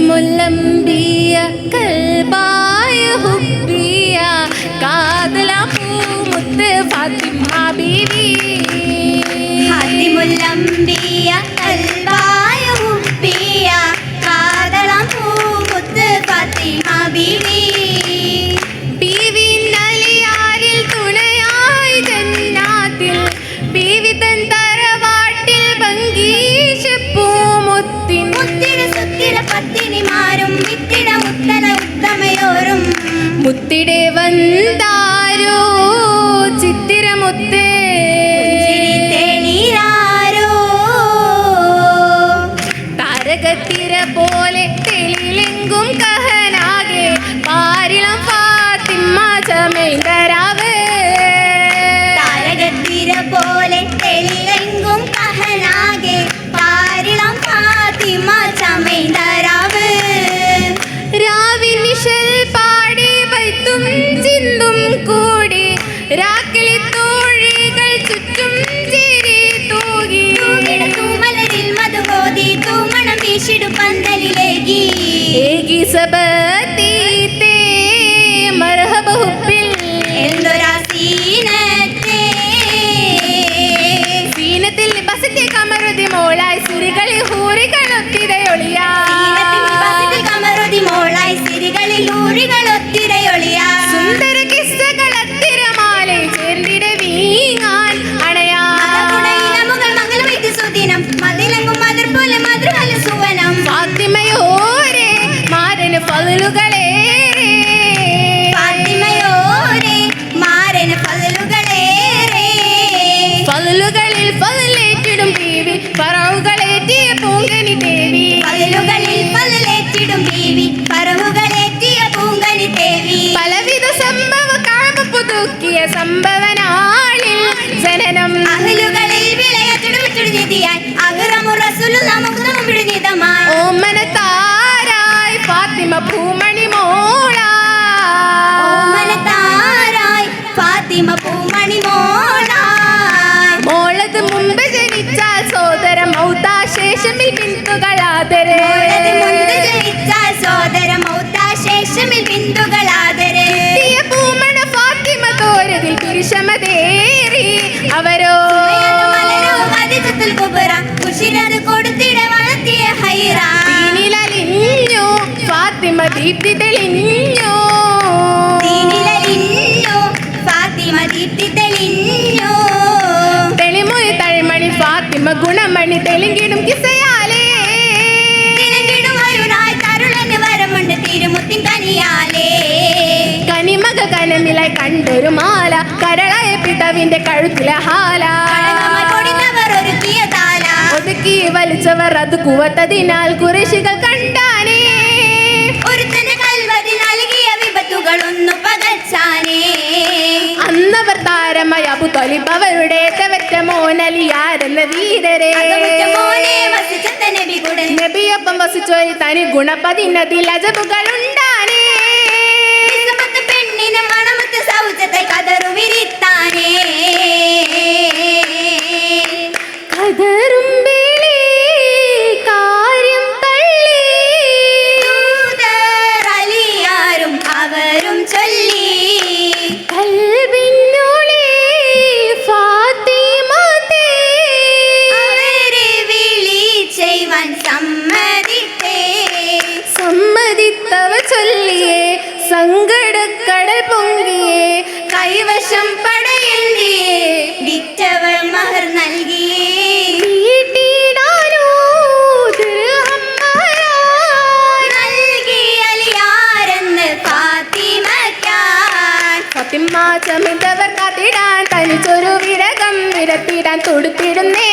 ഹതിമുല്ലംബിയ കൽബായ ഹുബിയ വந்தாരോ ചിത്തിരമുത്തേ? താരകത്തിര പോലെ തെളിലെങ്കും കഹനാകെ. പാരിളം പാത്തിമ്മ ചമൈന്തരാവ് സുരികളിൽ ദീപ്തി തെളിഞ്ഞു ദീനിലലിഞ്ഞു? ഫാത്തിമ ദീപ്തി തെളിഞ്ഞു തെളിമൊഴി തഴിമണി ഫാത്തിമ ഗുണമണി തെളിങ്കിടും കിസയാലേ. തിരഞ്ഞിടും അരുണായി തരുളന് വരമുണ്ട് തിരുമുത്തിൻ കനിയാലേ. കനിമക കനമില കണ്ടൊരു മാല കരളായ പിതാവിന്റെ കഴുത്തിലെ ഹാല. ഒതുക്കി വലിച്ചവർ അത് കുവത്തതിനാൽ കുറശികൾ അന്നവർ താരമായ അബു തൊലിബ് അവരുടെ തെവറ്റ മോനലിയാരെന്ന വീരരെ നബിയൊപ്പം വസിച്ചൊരു തനി ഗുണപതിനതിൽ അജബുകളുണ്ടാനേ സങ്കടക്കടൽ പൊങ്ങിയേ കൈവശം പടയണ്ടിയേ വിറ്റവൾ മഹർ നൽകിയേ. ചമിതവർ കത്തിടാൻ തനിച്ചൊരു വിരകം വിരത്തിടാൻ തൊടുത്തിടുന്നേ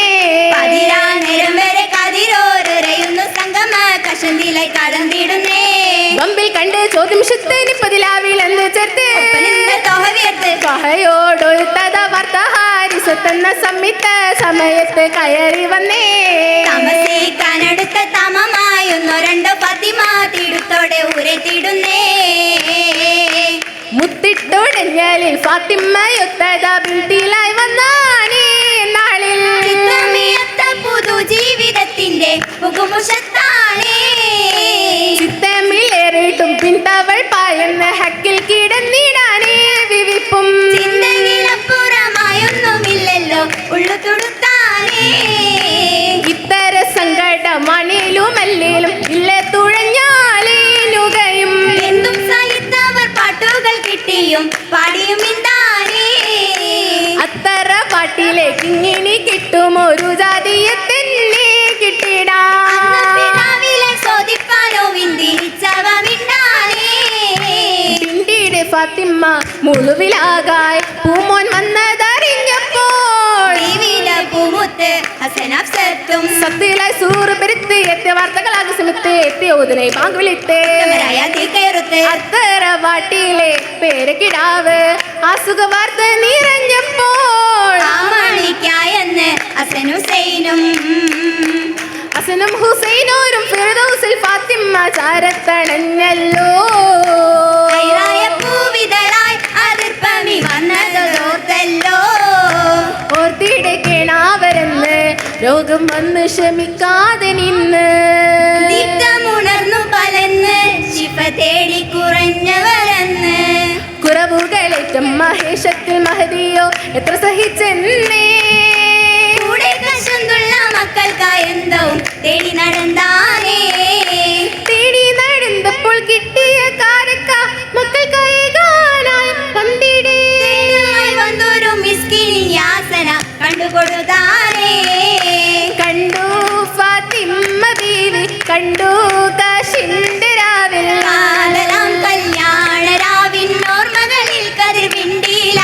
പതിരാ നേരം വരെ കതിരോരയുന്നു കഷന്തിലായി കടന്നിടുന്നേ. വമ്പിൽ കണ്ട് ചോദ്യം ശുദ്ധനിപ്പതിലാവിലെന്ന് ചേർത്ത്. ഒപ്പനിന്ന് തോഹവിയത്ത്. സഹയോടൊഴുത്തത വാർത്തഹാരിസത്തെന്ന സംമിത്ത സമയത്ത് കയറി വന്നേ. താമസിക്കാനടുത്ത തമമായൊന്നോ രണ്ടോ ഫാത്തിമ തിടുത്തോടെ ഉരത്തിടുന്നേ മുത്തിട്ടൊടഞ്ഞാലിൽ ഫാത്തിമ്മയൊത്തത ബിന്തിലായി വന്നാനേ. നാളിൽ ചിത്രമിയത്ത സന്തോഷത്താണേ ഇങ്ങനെ കിട്ടും ഒരു ജാതിയെ തന്നെ കിട്ടിടാ. ഫാത്തിമ്മ മുഴുവിലാകായി പൂമോൻ വന്നതറിഞ്ഞപ്പോൾ വിവിധ പൂമുത്ത് ഹസനഫ്സത്തും സത്യലായി സൂറ് പെരുത്ത് എത്തിയ വാർത്തകളാകെ സമയത്ത് എത്തിയ ഉദനെ ബാങ്ക് വിളിത്തേ സമരായത്തിൽ കയറുത്ത് അത്തറ പാട്ടിലെ പേരക്കിടാവ് അസുഖ വാർത്ത നിറഞ്ഞപ്പോൾ ആമണിക്കായെന്ന് ഹസൻ ഹുസൈനും. അസനും ഹുസൈനോരും ഫിറദൗസിൽ ഫാത്തിമ ചാരത്തണഞ്ഞല്ലോ. ഹൈറായ പൂവിതളായി അതിർപ്പമി വന്നതോർത്തല്ലോ ഓർത്തിടക്കേണാവരെന്ന് രോഗം വന്ന് ക്ഷമിക്കാതെ നിന്ന്. ദീപ്തമുണർന്നു പലന്ന് ശിപ തേടി കുറഞ്ഞവരെന്ന്. കുറവുകളേറ്റം മഹേഷത്തിൽ മഹതിയോ എത്ര സഹിച്ചെന്നേ കണ്ടു കാശിന്റെ രാവിൽ കാലലാം കല്യാണ രാവിൻ ഓർമ്മകളിൽ കതിർ പിണ്ടില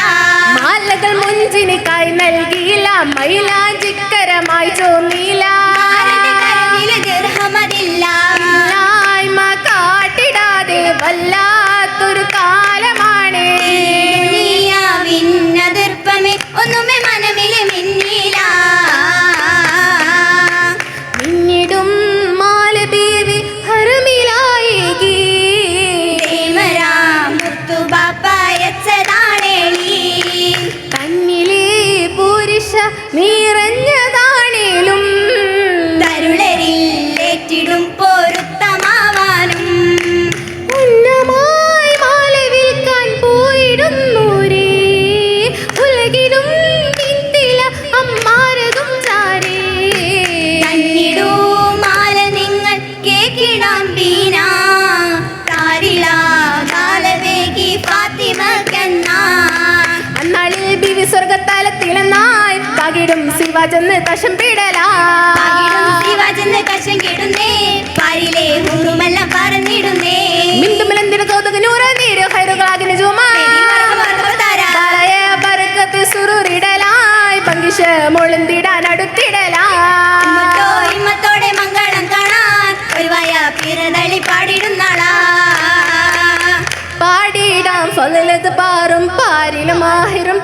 മാലകൾ മുഞ്ചിനിക്കായി കായ് നൽകിയില്ല മൈലാജിക്കരമായി ചോന്നിയില്ല കാട്ടിടാതെ വല്ലാത്തൊരു കാലമാണ് നീ പകിടും ശിവചെന്ന് കശം പിടലാ കശം കിടുന്നേ. പാരിലെ ഊറുമെല്ലാം പറന്നിടുന്നേ മിന്തുമലെന്തിന് കൗതുകനൂറ് നീര് ഹൈറുകളാകിന് ചുമാ. താരയ ബർക്കത്ത് സുറുറിടലായി. പങ്കിഷ മുളന്തിടാൻ അടുത്തിടലാ. ഇമ്മത്തോടെ മംഗളം കാണാൻ ഒരു വയ പിറതളി പാടിടുന്നാളാ പാടിയിടാം ഫലത് പാറും പാരിലും മാഹിറും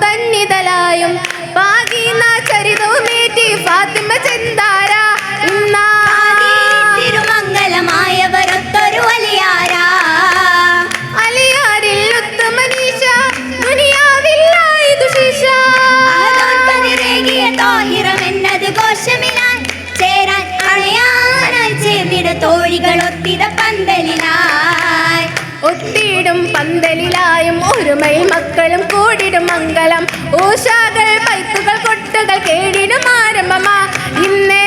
പന്തലിലായും ഒരുമയിൽ മക്കളും കൂടിടും മംഗളം ഊഷാകൾ പൈത്തുകൾ കൊട്ടുകൾ കേടിടും ആരംഭമാ. ഇന്നേ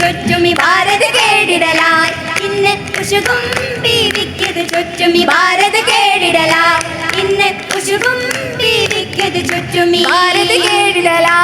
ചുറ്റുമി ഭാരത് കേടിടലായി. ഇന്ന് കുശുകുംബിരിക്കത് ചുറ്റുമി ഭാരത് കേടിടലായി. ഇന്ന് കുശുകുംബിരിക്കത് ചുറ്റുമി ഭാരത് കേടിടലാ.